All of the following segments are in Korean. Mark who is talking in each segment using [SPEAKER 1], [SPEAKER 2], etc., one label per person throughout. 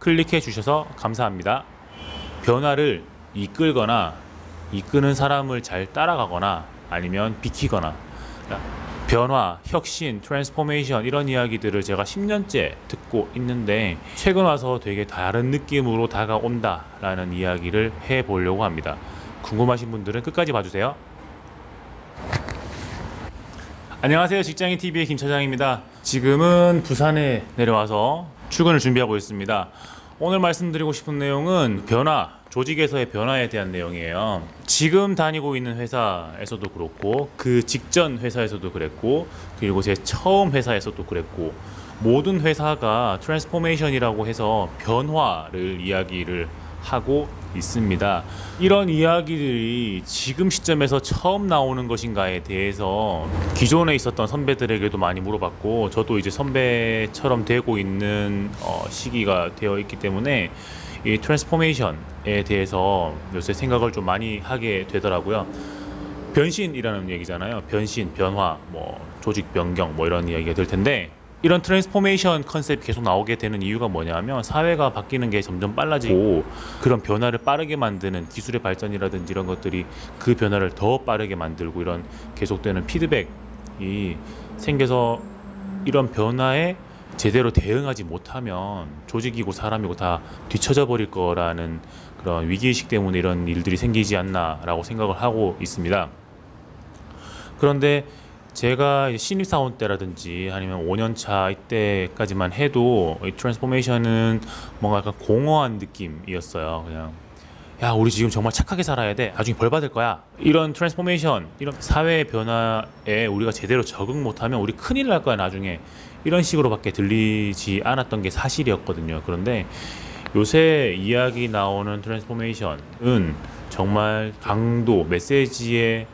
[SPEAKER 1] 클릭해 주셔서 감사합니다. 변화를 이끌거나 이끄는 사람을 잘 따라가거나 아니면 비키거나 변화, 혁신, 트랜스포메이션 이런 이야기들을 제가 10년째 듣고 있는데 최근 와서 되게 다른 느낌으로 다가온다라는 이야기를 해 보려고 합니다. 궁금하신 분들은 끝까지 봐주세요. 안녕하세요. 직장인 TV의 김 차장입니다. 지금은 부산에 내려와서 출근을 준비하고 있습니다. 오늘 말씀드리고 싶은 내용은 변화, 조직에서의 변화에 대한 내용이에요. 지금 다니고 있는 회사에서도 그렇고 그 직전 회사에서도 그랬고 그리고 제 처음 회사에서도 그랬고 모든 회사가 트랜스포메이션이라고 해서 변화를 이야기를 하고 있습니다. 이런 이야기들이 지금 시점에서 처음 나오는 것인가에 대해서 기존에 있었던 선배들에게도 많이 물어봤고 저도 이제 선배처럼 되고 있는 어, 시기가 되어 있기 때문에 이 트랜스포메이션에 대해서 요새 생각을 좀 많이 하게 되더라고요. 변신이라는 얘기잖아요. 변신, 변화, 뭐 조직 변경 뭐 이런 이야기가 될 텐데 이런 트랜스포메이션 컨셉이 계속 나오게 되는 이유가 뭐냐면 사회가 바뀌는 게 점점 빨라지고 그런 변화를 빠르게 만드는 기술의 발전이라든지 이런 것들이 그 변화를 더 빠르게 만들고 이런 계속되는 피드백이 생겨서 이런 변화에 제대로 대응하지 못하면 조직이고 사람이고 다 뒤처져 버릴 거라는 그런 위기의식 때문에 이런 일들이 생기지 않나라고 생각을 하고 있습니다. 그런데 제가 신입사원 때라든지 아니면 5년 차 이때까지만 해도 이 트랜스포메이션은 뭔가 약간 공허한 느낌이었어요. 그냥 야 우리 지금 정말 착하게 살아야 돼. 나중에 벌 받을 거야. 이런 트랜스포메이션, 이런 사회 변화에 우리가 제대로 적응 못하면 우리 큰일 날 거야 나중에. 이런 식으로밖에 들리지 않았던 게 사실이었거든요. 그런데 요새 이야기 나오는 트랜스포메이션은 정말 강도, 메시지의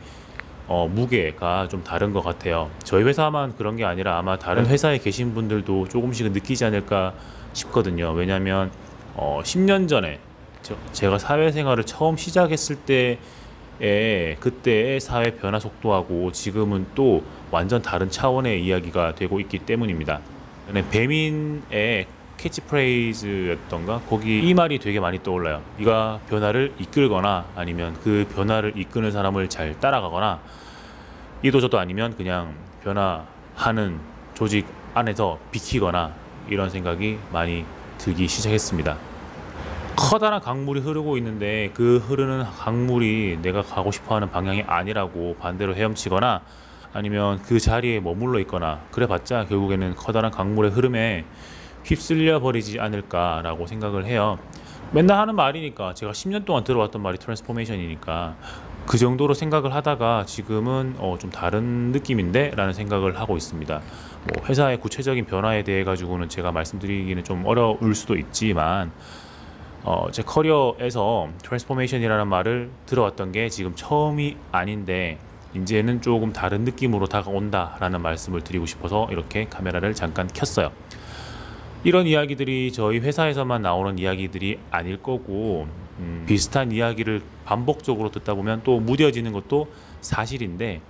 [SPEAKER 1] 어, 무게가 좀 다른 것 같아요. 저희 회사만 그런 게 아니라 아마 다른 회사에 계신 분들도 조금씩은 느끼지 않을까 싶거든요. 왜냐하면 어, 10년 전에 저, 제가 사회생활을 처음 시작했을 때에 그때의 사회 변화 속도하고 지금은 또 완전 다른 차원의 이야기가 되고 있기 때문입니다. 네, 배민의 캐치프레이즈였던가 거기 이 말이 되게 많이 떠올라요. 네가 변화를 이끌거나 아니면 그 변화를 이끄는 사람을 잘 따라가거나 이도저도 아니면 그냥 변화하는 조직 안에서 비키거나 이런 생각이 많이 들기 시작했습니다. 커다란 강물이 흐르고 있는데 그 흐르는 강물이 내가 가고 싶어하는 방향이 아니라고 반대로 헤엄치거나 아니면 그 자리에 머물러 있거나 그래봤자 결국에는 커다란 강물의 흐름에 휩쓸려 버리지 않을까라고 생각을 해요. 맨날 하는 말이니까 제가 10년 동안 들어왔던 말이 트랜스포메이션이니까 그 정도로 생각을 하다가 지금은 어, 좀 다른 느낌인데 라는 생각을 하고 있습니다. 뭐 회사의 구체적인 변화에 대해 가지고는 제가 말씀드리기는 좀 어려울 수도 있지만 어, 제 커리어에서 트랜스포메이션이라는 말을 들어왔던 게 지금 처음이 아닌데 이제는 조금 다른 느낌으로 다가온다라는 말씀을 드리고 싶어서 이렇게 카메라를 잠깐 켰어요. 이런 이야기들이 저희 회사에서만 나오는 이야기들이 아닐 거고 음, 비슷한 이야기를 반복적으로 듣다 보면 또 무뎌지는 것도 사실인데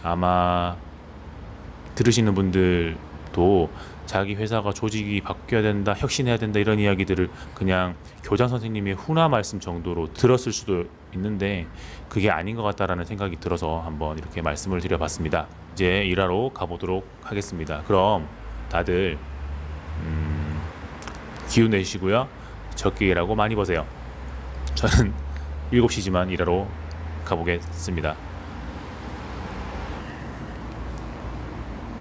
[SPEAKER 1] 아마 들으시는 분들도 자기 회사가 조직이 바뀌어야 된다, 혁신해야 된다 이런 이야기들을 그냥 교장 선생님의 훈화 말씀 정도로 들었을 수도 있는데 그게 아닌 것 같다라는 생각이 들어서 한번 이렇게 말씀을 드려봤습니다. 이제 일하러 가보도록 하겠습니다. 그럼 다들 음, 기운 내시고요. 적게 일하고 많이 버세요. 저는 7시지만 일하러 가보겠습니다.